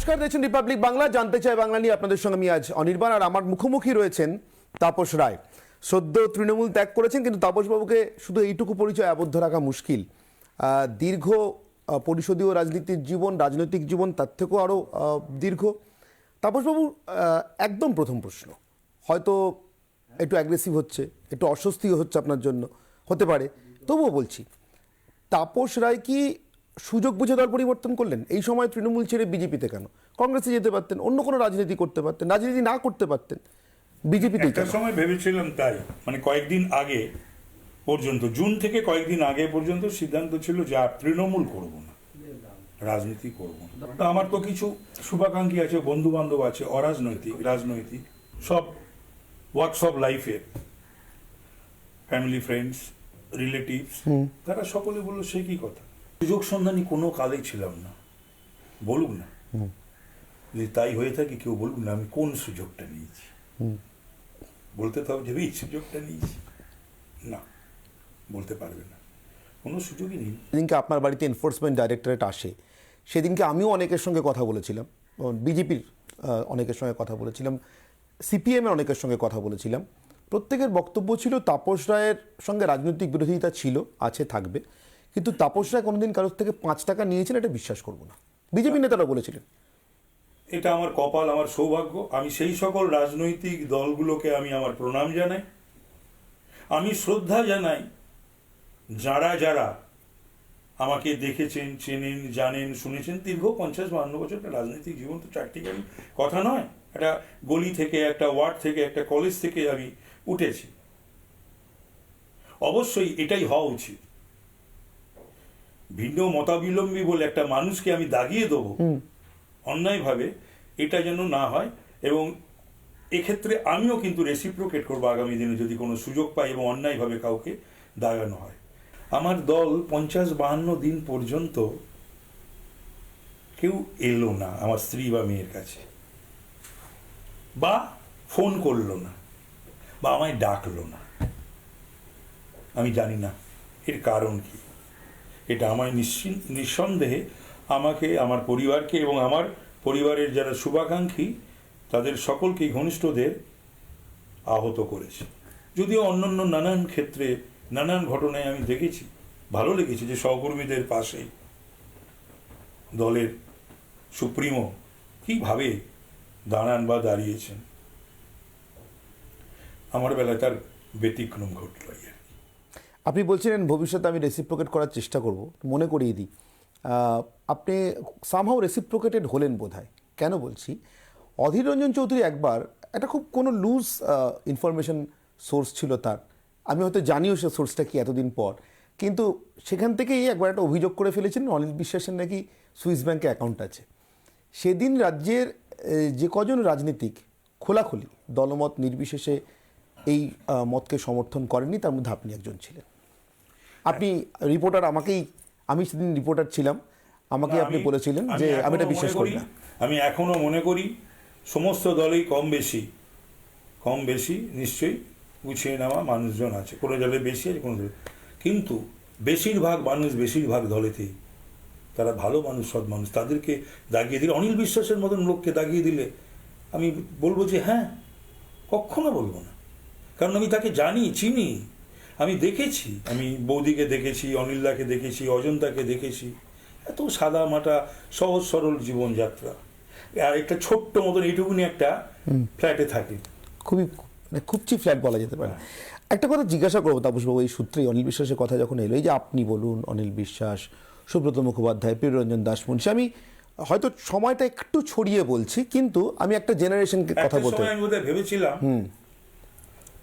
নমস্কার, দেখছেন রিপাবলিক বাংলা জানতে চাই বাংলা নিয়ে আপনাদের সঙ্গে আমি আজ অনির্বাণ আর আমার মুখোমুখি রয়েছেন তাপস রায়। সদ্য তৃণমূল ত্যাগ করেছেন, কিন্তু তাপসবাবুকে শুধু এইটুকু পরিচয় আবদ্ধ রাখা মুশকিল। দীর্ঘ পরিষদীয় রাজনীতির জীবন, রাজনৈতিক জীবন, তার থেকেও আরও দীর্ঘ। তাপসবাবু একদম প্রথম প্রশ্ন, হয়তো একটু অ্যাগ্রেসিভ হচ্ছে, একটু অস্বস্তিও হচ্ছে আপনার জন্য, হতে পারে। তবুও বলছি, তাপস রায় কি সুযোগ বুঝে দল পরিবর্তন করলেন? এই সময় তৃণমূল ছেড়ে বিজেপিতে কেন? কংগ্রেসে যেতে পারতেন অন্য কোনো রাজনীতি করতে পারতেন রাজনীতি না করতে পারতেন বিজেপিতে একটা সময় ভেবেছিলাম তাই মানে কয়েকদিন আগে পর্যন্ত জুন থেকে কয়েকদিন আগে পর্যন্ত সিদ্ধান্ত ছিল যে আর তৃণমূল করব না রাজনীতি করব না। তা আমার তো কিছু শুভাকাঙ্ক্ষী আছে বন্ধু বান্ধব আছে অরাজনৈতিক রাজনৈতিক সব ওয়ার্কস অফ লাইফে ফ্যামিলি ফ্রেন্ডস রিলেটিভস তারা সকলে বলল সে কি কথা? সুযোগ সন্ধানী কোনো কালেই ছিলাম না। বলুক না। যদি তাই হয়ে থাকে কেউ বলুক না আমি কোন সুযোগটা নিয়েছি? বলতে তো হবে যে এই সুযোগটা নিয়েছি। না বলতে পারবে না। কোনো সুযোগই নেই। যেদিনকে আপনার বাড়িতে এনফোর্সমেন্ট ডাইরেক্টরেট আসে। সেদিনকে আমিও অনেকের সঙ্গে কথা বলেছিলাম। বিজেপির অনেকের সঙ্গে কথা বলেছিলাম। সিপিএমের অনেকের সঙ্গে কথা বলেছিলাম। প্রত্যেকের বক্তব্য ছিল তাপস রায়ের সঙ্গে রাজনৈতিক বিরোধিতা ছিল আছে থাকবে। কিন্তু তাপস রায় কোনোদিন কারোর থেকে পাঁচ টাকা নিয়েছেন এটা বিশ্বাস করব না। বিজেপি নেতারা বলেছিলেন। এটা আমার কপাল, আমার সৌভাগ্য। আমি সেই সকল রাজনৈতিক দলগুলোকে আমি আমার প্রণাম জানাই। আমি শ্রদ্ধা জানাই যারা যারা আমাকে দেখেছেন, চেনেন, জানেন, শুনেছেন, দীর্ঘ পঞ্চাশ বাহান্ন বছর একটা রাজনৈতিক জীবন তো প্র্যাকটিক্যালি কথা নয়, একটা গলি থেকে, একটা ওয়ার্ড থেকে, একটা কলেজ থেকে আমি উঠেছি। অবশ্যই এটাই হওয়া উচিত। ভিন্ন মতাবিলম্বী বলে একটা মানুষকে আমি দাগিয়ে দেবো। অন্যায়ভাবে এটা যেন না হয় এবং এক্ষেত্রে আমিও কিন্তু রেসিপ্রোকেট করব আগামী দিনে যদি কোনো সুযোগ পাই এবং অন্যায়ভাবে কাউকে দাগানো হয়। আমার দল পঞ্চাশ বাহান্ন দিন পর্যন্ত কেউ এলো না আমার স্ত্রী বা মেয়ের কাছে। বা ফোন করল না বা আমায় ডাকলো না। আমি জানি না এর কারণ কি। এটা আমায় নিঃসন্দেহে আমাকে, আমার পরিবারকে এবং আমার পরিবারের যারা শুভাকাঙ্ক্ষী, তাদের সকলকে ঘনিষ্ঠদের আহত করেছে যদিও অন্যান্য নানান ক্ষেত্রে, নানান ঘটনায় আমি দেখেছি, ভালো লেগেছে যে সহকর্মীদের পাশে দলের সুপ্রিমো কীভাবে দাঁড়ান বা দাঁড়িয়েছেন আমার বেলায় তার ব্যতিক্রম ঘটল। আপনি বলছিলেন ভবিষ্যতে আমি রেসিপ্রোকেট করার চেষ্টা করব মনে করিয়ে দিই। আপনি সামহাও রেসিপ্রোকেটেড হলেন বোধহয়। কেন বলছি? অধীর রঞ্জন চৌধুরী একবার একটা খুব কোনো লুজ ইনফরমেশন সোর্স ছিল তার। আমি হয়তো জানিও সে সোর্সটা কি এতদিন পর। কিন্তু সেখান থেকেই একবার একটা অভিযোগ করে ফেলেছেন অনিল বিশ্বাসের নাকি সুইস ব্যাংকে অ্যাকাউন্ট আছে। সেদিন রাজ্যের যে কজন রাজনীতিক খোলাখুলি, দলমত নির্বিশেষে এই মতকে সমর্থন করেননি, তার মধ্যে আপনি একজন ছিলেন। আপনি রিপোর্টার আমাকেই আমি সেদিন রিপোর্টার ছিলাম আমাকে আপনি বলেছিলেন যে আমি এটা বিশ্বাস করি না। আমি এখনও মনে করি সমস্ত দলেই কম বেশি কম বেশি নিশ্চয়ই গুছিয়ে নেওয়া মানুষজন আছে কোনো দলে বেশি আছে কোনো দলে কিন্তু বেশিরভাগ মানুষ বেশিরভাগ দলেতেই তারা ভালো মানুষ সৎ মানুষ তাদেরকে দাগিয়ে দিলে অনিল বিশ্বাসের মতন লোককে দাগিয়ে দিলে আমি বলব যে হ্যাঁ কখনো বলব না। কারণ আমি তাকে জানি চিনি আমি দেখেছি আমি বৌদিকে দেখেছি অনিলদাকে দেখেছি অজন্তাকে দেখেছি। এত সাদা মাটা সহজ সরল জীবনযাত্রা। আর একটা ছোট্ট মতন এইটুকুনি একটা ফ্ল্যাটে থাকে। খুবই মানে খুব চিপ ফ্ল্যাট বলা যেতে পারে। একটা কথা জিজ্ঞাসা করব তাপসবাবু এই সূত্রেই অনিল বিশ্বাসের কথা যখন এলো এই যে আপনি বলুন অনিল বিশ্বাস সুব্রত মুখোপাধ্যায় প্রিয়রঞ্জন দাসমুন্সী আমি হয়তো সময়টা একটু ছড়িয়ে বলছি কিন্তু আমি একটা জেনারেশনকে কথা বলতে ভেবেছিলাম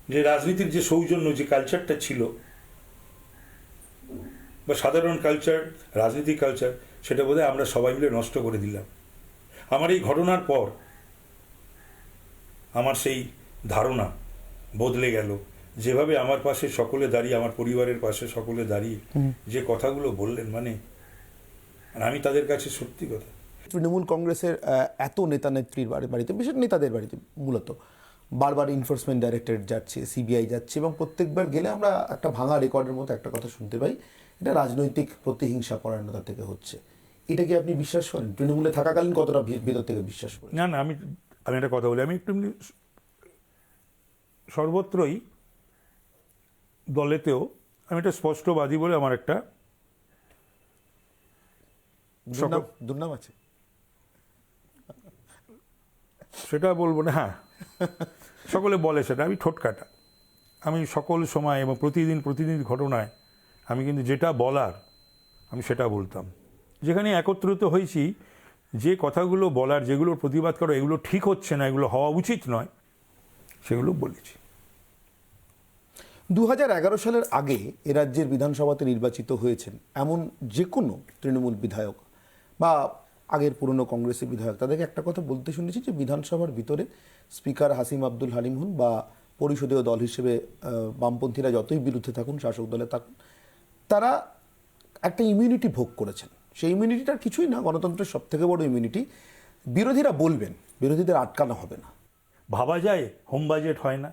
যে রাজনীতির যে সৌজন্য যে কালচারটা ছিল বা সাধারণ কালচার রাজনীতিক কালচার সেটা বোধহয় আমরা সবাই মিলে নষ্ট করে দিলাম। আমার এই ঘটনার পর আমার সেই ধারণা বদলে গেল। যেভাবে আমার পাশে সকলে দাঁড়িয়ে আমার পরিবারের পাশে সকলে দাঁড়িয়ে যে কথাগুলো বললেন মানে আর আমি তাদের কাছে সত্যি কথা। তৃণমূল কংগ্রেসের আহ, এত নেতা নেত্রীর বাড়ি বাড়িতে বিশেষ নেতাদের বাড়িতে মূলত বারবার এনফোর্সমেন্ট ডাইরেক্টরেট যাচ্ছে সিবিআই যাচ্ছে এবং প্রত্যেকবার গেলে আমরা একটা ভাঙা রেকর্ডের মতো একটা কথা শুনতে পাই। এটা রাজনৈতিক প্রতিহিংসা পরায়ণতা থেকে হচ্ছে। এটা কি আপনি বিশ্বাস করেন? তৃণমূলে থাকাকালীন কতটা ভেতর থেকে বিশ্বাস করেন? না না আমি আমি একটা কথা বলি। আমি একটু সর্বত্রই দলেতেও আমি একটা স্পষ্টবাদী বলে আমার একটা দুর্নাম আছে? সেটা বলব না হ্যাঁ। সকলে বলে সেটা, আমি ঠোঁট কাটা। আমি সকল সময় এবং প্রতিদিন প্রতিদিন ঘটনায় আমি কিন্তু যেটা বলার, আমি সেটা বলতাম। যেখানে একত্রিত হয়েছি, যে কথাগুলো বলার যেগুলোর প্রতিবাদ করো, এগুলো ঠিক হচ্ছে না, এগুলো হওয়া উচিত নয়, সেগুলো বলেছি। দু হাজার এগারো সালের আগে এ রাজ্যের বিধানসভাতে নির্বাচিত হয়েছেন এমন যে কোনো তৃণমূল বিধায়ক বা আগের পুরনো কংগ্রেসের বিধায়ক। তাদেরকে একটা কথা বলতে শুনেছি যে বিধানসভার ভিতরে স্পিকার হাসিম আব্দুল হালিম হন বা পরিষদীয় দল হিসেবে বামপন্থীরা যতই বিরুদ্ধে থাকুন শাসক দলে থাকুন তারা একটা ইমিউনিটি ভোগ করেছেন। সেই ইমিউনিটিটার কিছুই না গণতন্ত্রের সব থেকে বড় ইমিউনিটি বিরোধীরা বলবেন বিরোধীদের আটকানো হবে না। ভাবা যায় হোম বাজেট হয় না।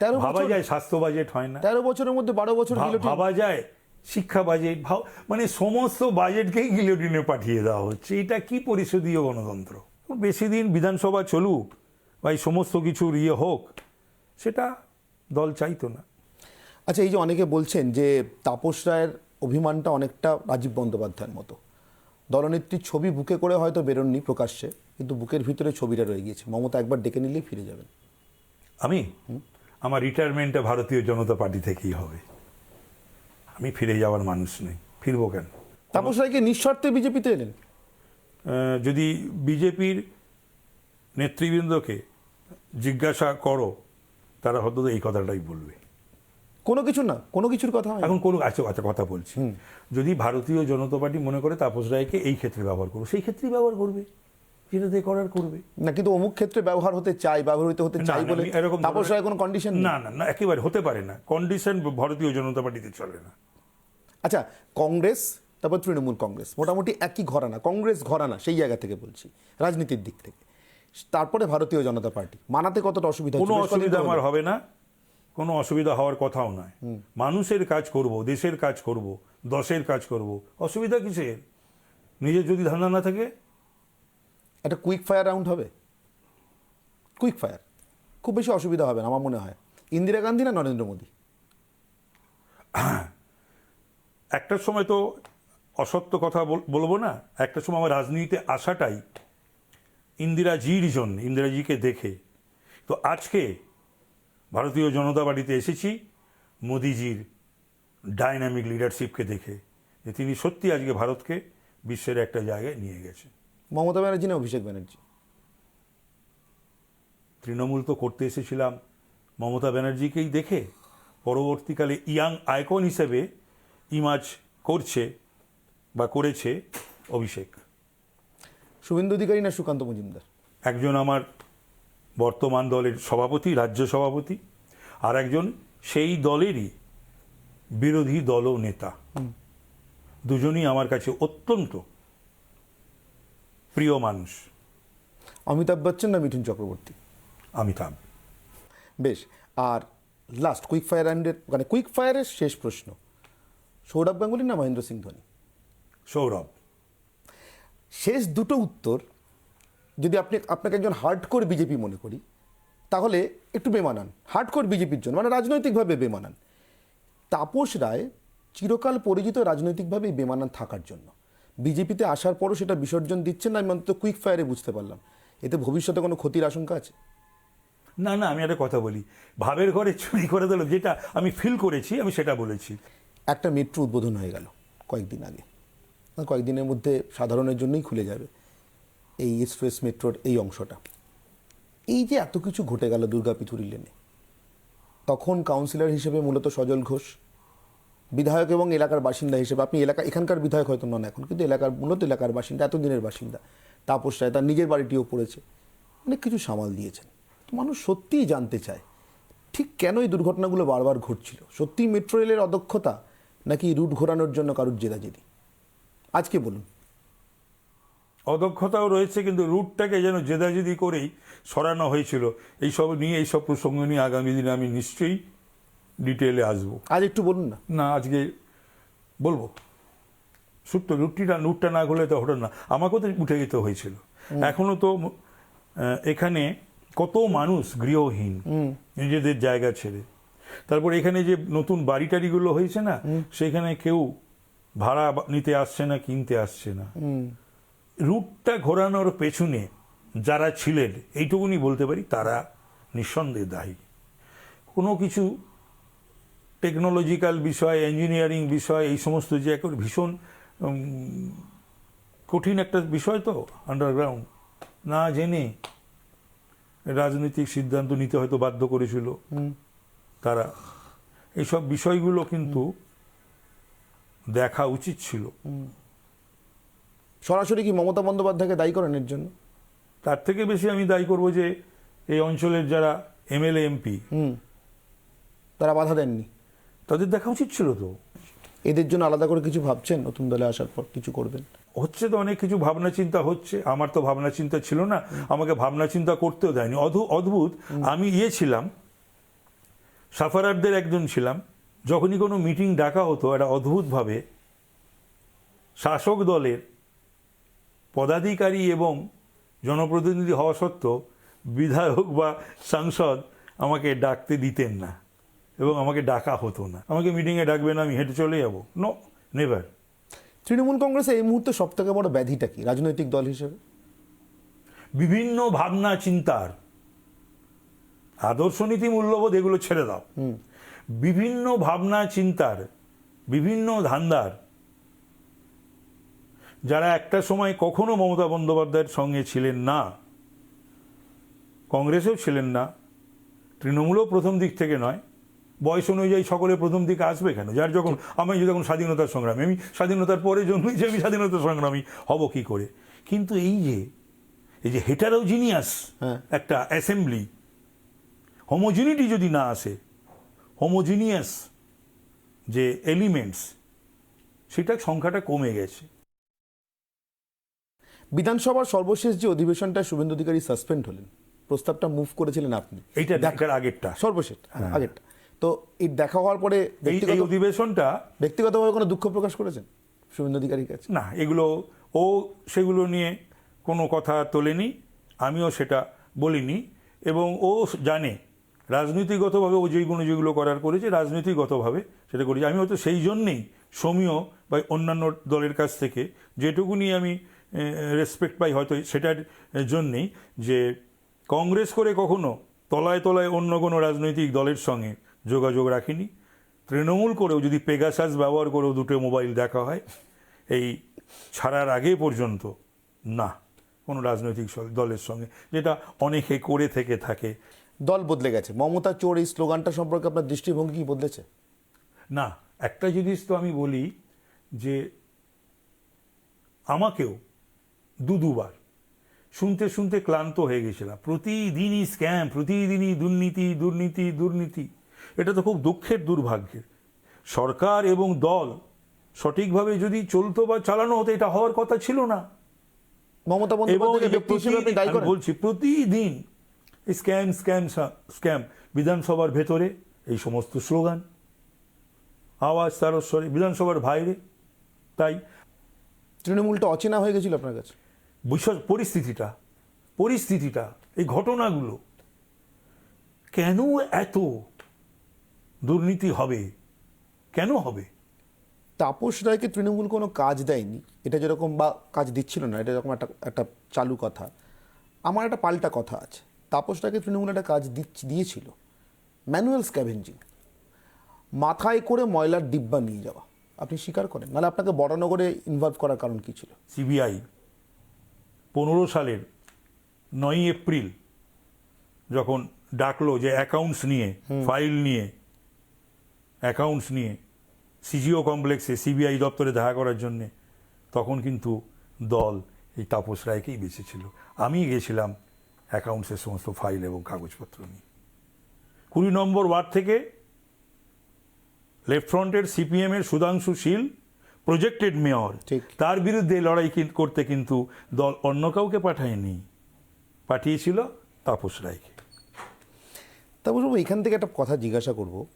তেরো ভাবা যায় স্বাস্থ্য বাজেট হয় না। তেরো বছরের মধ্যে বারো বছর ভাবা যায় শিক্ষা বাজেট ভাও মানে সমস্ত বাজেটকেই গিলোটিনে পাঠিয়ে দেওয়া হচ্ছে। এটা কি পরিষদীয় গণতন্ত্র? বেশি দিন বিধানসভা চলুক বা এই সমস্ত কিছুর ইয়ে হোক সেটা দল চাইতো না। আচ্ছা এই যে অনেকে বলছেন যে তাপস রায়ের অভিমানটা অনেকটা রাজীব বন্দ্যোপাধ্যায়ের মতো। দলনেত্রীর ছবি বুকে করে হয়তো বেরোননি প্রকাশ্যে কিন্তু বুকের ভিতরে ছবিটা রয়ে গিয়েছে। মমতা একবার ডেকে নিলেই ফিরে যাবেন। আমি? আমার রিটায়ারমেন্টটা ভারতীয় জনতা পার্টি থেকেই হবে। আমি ফিরে যাওয়ার মানুষ নই। ফিরবো কেন? তাপস রায়কে নিঃস্বার্থে বিজেপিতে এলেন। যদি বিজেপির নেতৃবৃন্দকে জিজ্ঞাসা করো তারা হয়তো এই কথাটাই বলবে। কোনো কিছু না কোনো কিছুর কথা এখন কোনো আচ্ছা আচ্ছা কথা বলছি। যদি ভারতীয় জনতা পার্টি মনে করে তাপস রায়কে এই ক্ষেত্রে ব্যবহার করব সেই ক্ষেত্রেই ব্যবহার করবে। যেটাতে করার করবে। না কিন্তু অমুক ক্ষেত্রে ব্যবহার হতে চাই ব্যবহৃত হতে চাই বলে এরকম তাপস রায়ের কোনো কন্ডিশন না না না একেবারে হতে পারে না। কন্ডিশন ভারতীয় জনতা পার্টিতে চলে না। আচ্ছা কংগ্রেস তারপর তৃণমূল কংগ্রেস মোটামুটি একই ঘরানা কংগ্রেস ঘরানা সেই জায়গা থেকে বলছি রাজনীতির দিক থেকে। তারপরে ভারতীয় জনতা পার্টি মানাতে কতটা অসুবিধা কোনো অসুবিধা আমার হবে না কোনো অসুবিধা হওয়ার কথাও নয়। মানুষের কাজ করব দেশের কাজ করব দশের কাজ করব অসুবিধা কিসের? নিজের যদি ধান্দা না থাকে? একটা কুইক ফায়ার রাউন্ড হবে। কুইক ফায়ার খুব বেশি অসুবিধা হবে না আমার মনে হয়। ইন্দিরা গান্ধী না নরেন্দ্র মোদী? একটা সময় তো অসত্য কথা বল- বলব না একটা সময় আমার রাজনীতিতে আসাটাই ইন্দিরাজির জন্য ইন্দিরাজিকে দেখে। তো আজকে ভারতীয় জনতা পার্টিতে এসেছি মোদিজির ডাইনামিক লিডারশিপকে দেখে যে তিনি সত্যি আজকে ভারতকে বিশ্বের একটা জায়গায় নিয়ে গেছেন। মমতা ব্যানার্জি না অভিষেক ব্যানার্জি। তৃণমূল তো করতে এসেছিলাম মমতা ব্যানার্জিকেই দেখে পরবর্তীকালে ইয়াং আইকন হিসেবে ইমাজ করছে বা করেছে অভিষেক। শুভেন্দু অধিকারী না সুকান্ত মজুমদার? একজন আমার বর্তমান দলের সভাপতি রাজ্য সভাপতি আর একজন সেই দলেরই বিরোধী দল ও নেতা দুজনই আমার কাছে অত্যন্ত প্রিয় মানুষ। অমিতাভ বচ্চন না মিঠুন চক্রবর্তী? অমিতাভ। বেশ আর লাস্ট কুইক ফায়ার অ্যান্ডের মানে কুইক ফায়ারের শেষ প্রশ্ন। সৌরভ গাঙ্গুলি না মহেন্দ্র সিং ধোনি? সৌরভ। শেষ দুটো উত্তর যদি আপনি আপনাকে একজন হার্ডকোর বিজেপি মনে করি তাহলে একটু বেমানান। হার্ডকোর বিজেপির জন্য মানে রাজনৈতিকভাবে বেমানান। তাপস রায় চিরকাল পরিচিত রাজনৈতিকভাবে বেমানান থাকার জন্য। বিজেপিতে আসার পরও সেটা বিসর্জন দিচ্ছেন না আমি অন্তত কুইক ফায়ারে বুঝতে পারলাম। এতে ভবিষ্যতে কোনো ক্ষতির আশঙ্কা আছে? না না আমি একটা কথা বলি। ভাবের ঘরে চুরি করে দিল যেটা আমি ফিল করেছি আমি সেটা বলেছি। একটা মেট্রো উদ্বোধন হয়ে গেল কয়েকদিন আগে। কয়েকদিনের মধ্যে সাধারণের জন্যই খুলে যাবে এই এক্সপ্রেস মেট্রোর এই অংশটা। এই যে এত কিছু ঘটে গেল দুর্গা পিথুরি লেনে, তখন কাউন্সিলর হিসেবে মূলত সজল ঘোষ, বিধায়ক এবং এলাকার বাসিন্দা হিসেবে, আপনি এলাকা এখানকার বিধায়ক হয়তো নন এখন, কিন্তু এলাকার মূলত এলাকার বাসিন্দা, এতদিনের বাসিন্দা, তাপস রায়, তার নিজের বাড়িটিও পড়েছে। অনেক কিছু সামাল দিয়েছেন। মানুষ সত্যিই জানতে চায়, ঠিক কেন এই দুর্ঘটনাগুলো বারবার ঘটছিল? সত্যিই মেট্রো রেলের অদক্ষতা নাকি রুট ঘোরানোর জন্য কারুর জেদাজেদি? আজকে বলুন। অদক্ষতাও রয়েছে কিন্তু রুটটাকে যেন জেদাজেদি করেই সরানো হয়েছিল। এইসব নিয়ে এইসব প্রসঙ্গ নিয়ে আগামী দিনে আমি নিশ্চয়ই ডিটেলে আসব। আজ একটু বলুন না। না আজকে বলব। সত্য রুটিটা নুটটা না গলে তো হতো না আমাকেও তো উঠে যেতে হয়েছিল। এখনও তো এখানে কত মানুষ গৃহহীন নিজেদের জায়গা ছেড়ে। তারপর এখানে যে নতুন বাড়ি টাড়িগুলো হয়েছে না সেখানে কেউ ভাড়া নিতে আসছে না কিনতে আসছে না। রুটটা ঘোরানোর পেছনে যারা ছিলেন এইটুকুনি বলতে পারি তারা নিঃসন্দেহে দায়ী। কোনো কিছু টেকনোলজিক্যাল বিষয় ইঞ্জিনিয়ারিং বিষয় এই সমস্ত যে এখন ভীষণ কঠিন একটা বিষয় তো আন্ডারগ্রাউন্ড না জেনে রাজনৈতিক সিদ্ধান্ত নিতে হয়তো বাধ্য করেছিল। তারা এইসব বিষয়গুলো কিন্তু দেখা উচিত ছিল। সরাসরি কি মমতা বন্দ্যোপাধ্যায়কে দায়ী করেন এর জন্য? তার থেকে বেশি আমি দায়ী করব যে এই অঞ্চলের যারা এমএলএ এমপি তারা বাধা দেননি? তাদের দেখা উচিত ছিল তো। এদের জন্য আলাদা করে কিছু ভাবছেন নতুন দলে আসার পর কিছু করবেন? হচ্ছে তো অনেক কিছু ভাবনা চিন্তা হচ্ছে। আমার তো ভাবনা চিন্তা ছিল না। আমাকে ভাবনা চিন্তা করতেও দেয়নি। অদ্ভুত। আমি ইয়ে ছিলাম। সাফারারদের একজন ছিলাম। যখনই কোনো মিটিং ডাকা হতো একটা অদ্ভুতভাবে শাসক দলের পদাধিকারী এবং জনপ্রতিনিধি হওয়া সত্ত্বেও বিধায়ক বা সাংসদ আমাকে ডাকতে দিতেন না এবং আমাকে ডাকা হতো না। আমাকে মিটিংয়ে ডাকবে না আমি হেঁটে চলে যাব। নো নেভার তৃণমূল কংগ্রেসে এই মুহূর্তে সব থেকে বড় ব্যাধিটা কি রাজনৈতিক দল হিসেবে? বিভিন্ন ভাবনা চিন্তার আদর্শ নীতি মূল্যবোধ এগুলো ছেড়ে দাও। বিভিন্ন ভাবনা চিন্তার বিভিন্ন ধান্দার যারা একটা সময় কখনো মমতা বন্দ্যোপাধ্যায়ের সঙ্গে ছিলেন না কংগ্রেসেও ছিলেন না তৃণমূলও প্রথম দিক থেকে নয় বয়স অনুযায়ী সকলে প্রথম দিকে আসবে কেন? যার যখন আমি যখন স্বাধীনতার সংগ্রামী আমি স্বাধীনতার পরে জন্মেছি আমি স্বাধীনতা সংগ্রামী হব কি করে? কিন্তু এই যে এই যে হেটারোজিনিয়াস হ্যাঁ। একটা অ্যাসেম্বলি হোমোজিনিটি যদি না আসে হোমোজিনিয়াস যে এলিমেন্টস সেটা সংখ্যাটা কমে গেছে। বিধানসভার সর্বশেষ যে অধিবেশনটা শুভেন্দু অধিকারী সাসপেন্ড হলেন প্রস্তাবটা মুভ করেছিলেন আপনি। এইটা দেখার আগেরটা। সর্বশেষ হ্যাঁ, আগেরটা। তো এই দেখা হওয়ার পরে এই এই অধিবেশনটা ব্যক্তিগতভাবে কোনো দুঃখ প্রকাশ করেছেন শুভেন্দু অধিকারীর কাছে? না এগুলো ও সেগুলো নিয়ে কোনো কথা তোলেনি আমিও সেটা বলিনি এবং ও জানে রাজনীতিগতভাবে ও যেগুলো যেগুলো করার করেছে, রাজনীতিগতভাবে সেটা করেছে। আমি হয়তো সেই জন্যেই সমীয় বা অন্যান্য দলের কাছ থেকে যেটুকুনি আমি রেসপেক্ট পাই হয়তো সেটার জন্যেই যে কংগ্রেস করে কখনো তলায় তলায় অন্য কোনো রাজনৈতিক দলের সঙ্গে যোগাযোগ রাখিনি। তৃণমূল করেও যদি পেগাসাস ব্যবহার করেও দুটো মোবাইল দেখা হয়, এই ছাড়ার আগে পর্যন্ত না কোনো রাজনৈতিক দলের সঙ্গে। যেটা অনেকে করে থেকে থাকে দল বদলে গেছে। মমতা চোর এই স্লোগানটা সম্পর্কে আপনার দৃষ্টিভঙ্গি কি বদলেছে? না একটা জিনিস তো আমি বলি যে আমাকেও দু দুবার শুনতে শুনতে ক্লান্ত হয়ে গেছিলাম। প্রতিদিনই স্ক্যাম প্রতিদিনই দুর্নীতি দুর্নীতি দুর্নীতি। এটা তো খুব দুঃখের দুর্ভাগ্যের। সরকার এবং দল সঠিকভাবে যদি চলতো বা চালানো হতো এটা হওয়ার কথা ছিল না। মমতা এবং বন্দ্যোপাধ্যায়কে এই যে ব্যক্তি হিসেবে আপনি প্রতিদিন- দায়ী আমি করেন? বলছি প্রতিদিন স্ক্যাম স্ক্যাম স্ক্যাম। বিধানসভার ভেতরে এই সমস্ত স্লোগান। আওয়াজ তারস্বরে বিধানসভার বাইরে। তাই তৃণমূলটা অচেনা হয়ে গেছিল আপনার কাছে। বিশেষ পরিস্থিতিটা পরিস্থিতিটা এই ঘটনাগুলো কেন এত দুর্নীতি হবে? কেন হবে? তাপস রায়কে তৃণমূল কোনো কাজ দেয়নি। এটা যেরকম বা কাজ দিচ্ছিল না এটা যেরকম একটা একটা চালু কথা। আমার একটা পাল্টা কথা আছে। তাপস রায়কে তৃণমূল একটা কাজ দিয়েছিল। Manual scavenging. মাথায় করে ময়লার ডিব্বা নিয়ে যাওয়া। আপনি স্বীকার করেন? নাহলে আপনাকে বড়নগরে ইনভলভ করার কারণ কী ছিল? সিবিআই পনেরো সালের নয়ই এপ্রিল যখন ডাকলো যে অ্যাকাউন্টস নিয়ে ফাইল নিয়ে অ্যাকাউন্টস নিয়ে সিজিও কমপ্লেক্সে সিবিআই দপ্তরে দেখা করার জন্যে তখন কিন্তু দল এই তাপস রায়কেই বেঁচেছিল আমি গেছিলাম অ্যাকাউন্টসের সমস্ত ফাইল এবং কাগজপত্র নিয়ে কুড়ি নম্বর ওয়ার্ড থেকে লেফট ফ্রন্টের সিপিএম এর সুধাংশু শীল প্রজেক্টেড মেয়র। ঠিক। তার বিরুদ্ধে লড়াই করতে কিন্তু দল অন্য কাউকে পাঠায়নি। পাঠিয়েছিল তাপস রায়কে। তারপর এখান থেকে একটা কথা জিজ্ঞাসা করব।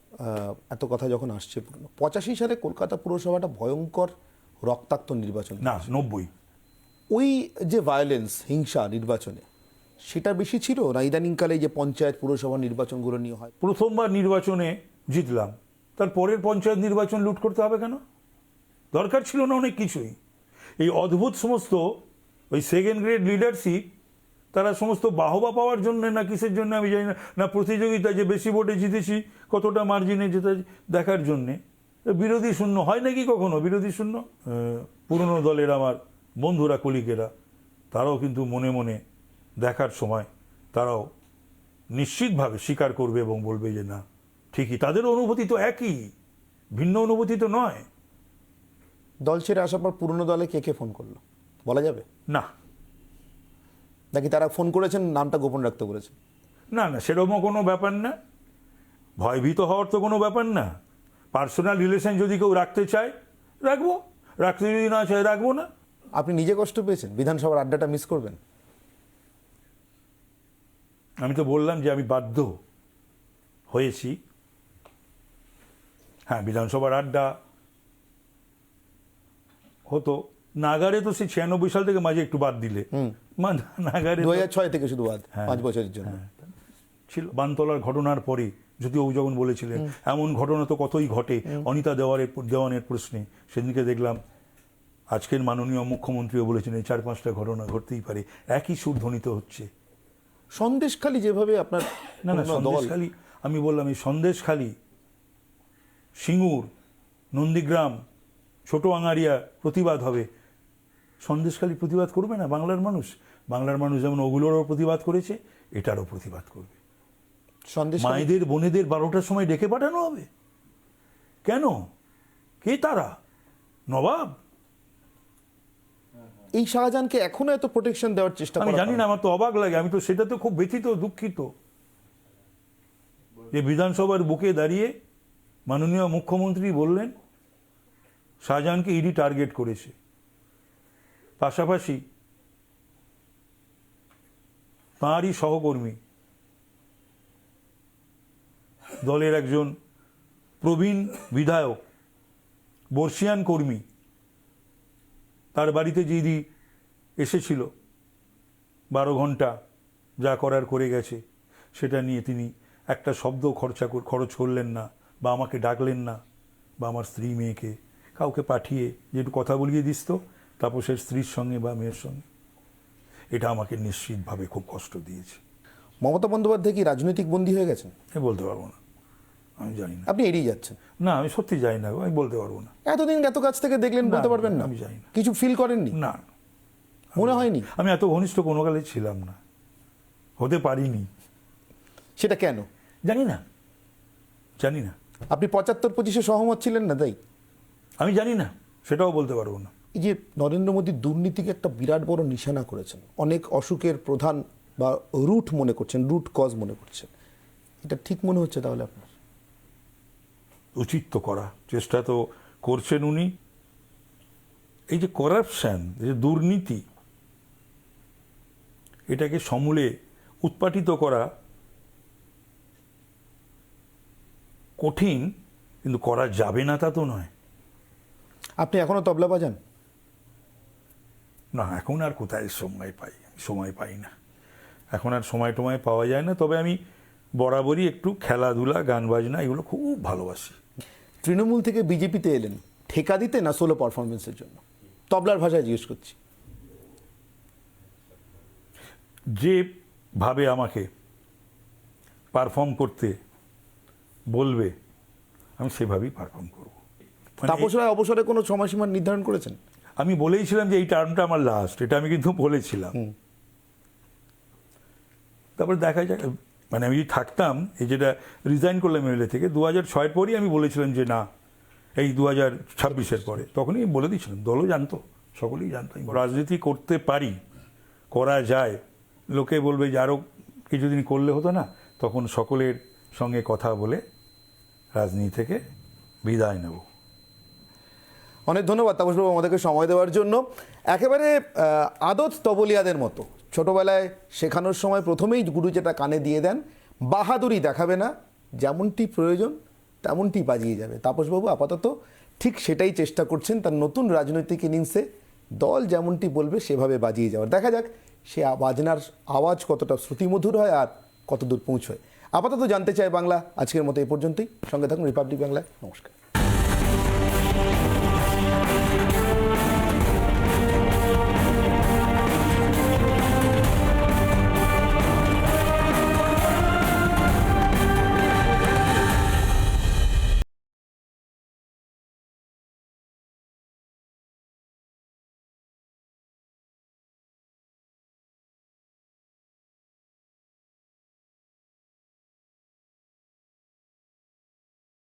এত কথা যখন আসছে পঁচাশি সালে কলকাতা পুরসভাটা ভয়ঙ্কর রক্তাক্ত নির্বাচন না নব্বই। ওই যে ভায়োলেন্স হিংসা নির্বাচনে সেটা বেশি ছিল? না ইদানিংকালে যে পঞ্চায়েত, পুরসভা নির্বাচনগুলো নিয়ে হয়? প্রথমবার নির্বাচনে জিতলাম। তার পরের পঞ্চায়েত নির্বাচন লুট করতে হবে কেন? দরকার ছিল না অনেক কিছুই। এই অদ্ভুত সমস্ত ওই সেকেন্ড গ্রেড লিডারশিপ তারা সমস্ত বাহবা পাওয়ার জন্য না কিসের জন্য আমি জানি না না প্রতিযোগিতা যে বেশি ভোটে জিতেছি, কতটা মার্জিনে যেতে দেখার জন্যে। বিরোধী শূন্য হয় নাকি কখনো? বিরোধী শূন্য? পুরনো দলের আমার বন্ধুরা কলিকেরা তারাও কিন্তু মনে মনে দেখার সময় তারাও নিশ্চিতভাবে স্বীকার করবে এবং বলবে যে না ঠিকই তাদের অনুভূতি তো একই ভিন্ন অনুভূতি তো নয়। দল ছেড়ে আসার পর পুরনো দলে কে কে ফোন করল? বলা যাবে? না। নাকি তারা ফোন করেছেন নামটা গোপন রাখতে বলেছেন? না না সেরকমও কোনো ব্যাপার না। ভয়ভীত হওয়ার তো কোনো ব্যাপার না। পার্সোনাল রিলেশন যদি কেউ রাখতে চায় রাখব। রাখতে যদি না চায় রাখব না। আপনি নিজে কষ্ট পেয়েছেন? বিধানসভার আড্ডাটা মিস করবেন? আমি তো বললাম যে আমি বাধ্য হয়েছি। হ্যাঁ বিধানসভার আড্ডা হতো। নাগারে তো সেই ছিয়ানব্বই সাল থেকে মাঝে একটু বাদ দিলে। নাগারে দু হাজার ছয় থেকে শুধু বাদ হ্যাঁ। পাঁচ বছরের জন্য। ছিল। বানতলার ঘটনার পরে যদি ও যখন বলেছিলেন এমন ঘটনা তো কতই ঘটে অনিতা দেওয়ারের দেওয়ানের প্রশ্নে। সেদিনকে দেখলাম আজকের মাননীয় মুখ্যমন্ত্রীও বলেছেন এই চার পাঁচটা ঘটনা ঘটতেই পারে। একই সুর ধ্বনিত হচ্ছে। সন্দেশখালী যেভাবে আপনার না না সন্দেশখালী আমি বললাম এই সন্দেশখালী সিঙ্গুর নন্দীগ্রাম ছোট আঙারিয়া প্রতিবাদ হবে। সন্দেশখালী প্রতিবাদ করবে না বাংলার মানুষ? বাংলার মানুষ যেমন ওগুলোরও প্রতিবাদ করেছে এটারও প্রতিবাদ করবে। সন্দেশ মায়েদের বোনেদের বারোটার সময় ডেকে পাঠানো হবে। কেন? কে তারা? নবাব? এই শাহজাহানকে এখনও এত প্রোটেকশন দেওয়ার চেষ্টা আমি জানি না আমার তো অবাক লাগে। আমি তো সেটা তো খুব ব্যথিত দুঃখিত। যে বিধানসভার বুকে দাঁড়িয়ে মাননীয় মুখ্যমন্ত্রী বললেন শাহজাহানকে ইডি টার্গেট করেছে। পাশাপাশি তাঁরই সহকর্মী দলের একজন প্রবীণ বিধায়ক বর্ষিয়ান কর্মী তার বাড়িতে যে ইডি এসেছিল। বারো ঘণ্টা যা করার করে গেছে সেটা নিয়ে তিনি একটা শব্দ খরচা কর- খরচ করলেন না বা আমাকে ডাকলেন না বা আমার স্ত্রী মেয়েকে কাউকে পাঠিয়ে যে একটু কথা বলিয়ে দিস তো তাপসের স্ত্রীর সঙ্গে বা মেয়ের সঙ্গে। এটা আমাকে নিশ্চিতভাবে খুব কষ্ট দিয়েছে। মমতা বন্দ্যোপাধ্যায় কি রাজনৈতিক বন্দী হয়ে গেছেন? বলতে পারব না। আমি জানি না। আপনি এড়িয়ে যাচ্ছেন। না আমি সত্যি জানি না আমি বলতে পারব না। এতদিন এত কাছ থেকে দেখলেন বলতে পারবেন না? আমি জানি না। কিছু ফিল করেননি? না। মনে হয়নি? আমি এত ঘনিষ্ঠ কোনো কালে ছিলাম না। হতে পারিনি। সেটা কেন? জানি না। জানি না। আপনি পঁচাত্তর পঁচিশে সহমত ছিলেন না তাই? আমি জানি না। সেটাও বলতে পারব না। এই যে নরেন্দ্র মোদী দুর্নীতিকে একটা বিরাট বড় নিশানা করেছেন অনেক অসুখের প্রধান বা রুট মনে করছেন রুট কজ মনে করছেন এটা ঠিক মনে হচ্ছে তাহলে আপনার? উচিত তো করা চেষ্টা তো করছেন উনি। এই যে করাপশন যে দুর্নীতি এটাকে সমূলে উৎপাটিত করা কঠিন কিন্তু করা যাবে না তা তো নয়। আপনি এখনও তবলা বাজান? না এখন আর কোথায় সময় পাই সময় পাই না। এখন আর সময় টময় পাওয়া যায় না তবে আমি বরাবরই একটু খেলাধুলা গান বাজনা এগুলো খুব ভালোবাসি। তৃণমূল থেকে বিজেপিতে এলেন ঠেকা দিতে না সোলো পারফরমেন্সের জন্য? তবলার ভাষায় জিজ্ঞেস করছি। যেভাবে আমাকে পারফর্ম করতে বলবে আমি সেভাবেই পারফর্ম করব। মানে তাপস রায় অবসরে কোনো সময়সীমা নির্ধারণ করেছেন? আমি বলেইছিলাম যে এই টার্মটা আমার লাস্ট এটা আমি কিন্তু বলেছিলাম। তারপরে দেখা যাক মানে আমি যদি থাকতাম, এই যেটা রিজাইন করলাম এমএলএ থেকে দু হাজার ছয়ের পরই আমি বলেছিলাম যে না, এই দু হাজার ছাব্বিশের পরে। তখনই বলে দিয়েছিলাম, দলও জানতো, সকলেই জানতো। রাজনীতি করতে পারি, করা যায়। লোকে বলবে যে আরও কিছুদিন করলে হতো না, তখন সকলের সঙ্গে কথা বলে রাজনীতি থেকে বিদায় নেব। অনেক ধন্যবাদ তাপসবাবু আমাদেরকে সময় দেওয়ার জন্য। একেবারে আদত তবলিয়াদের মতো। ছোটবেলায় শেখানোর সময় প্রথমেই গুরু যেটা কানে দিয়ে দেন, বাহাদুরি দেখাবে না, যেমনটি প্রয়োজন তেমনটি বাজিয়ে যাবে। তাপসবাবু আপাতত ঠিক সেটাই চেষ্টা করছেন তার নতুন রাজনৈতিক ইনিংসে, দল যেমনটি বলবে সেভাবে বাজিয়ে যাওয়ার। দেখা যাক সে বাজনার আওয়াজ কতটা শ্রুতিমধুর হয় আর কতদূর পৌঁছয়। আপাতত জানতে চাই বাংলা। আজকের মতো এই পর্যন্তই। সঙ্গে থাকুন রিপাবলিক বাংলায়। নমস্কার।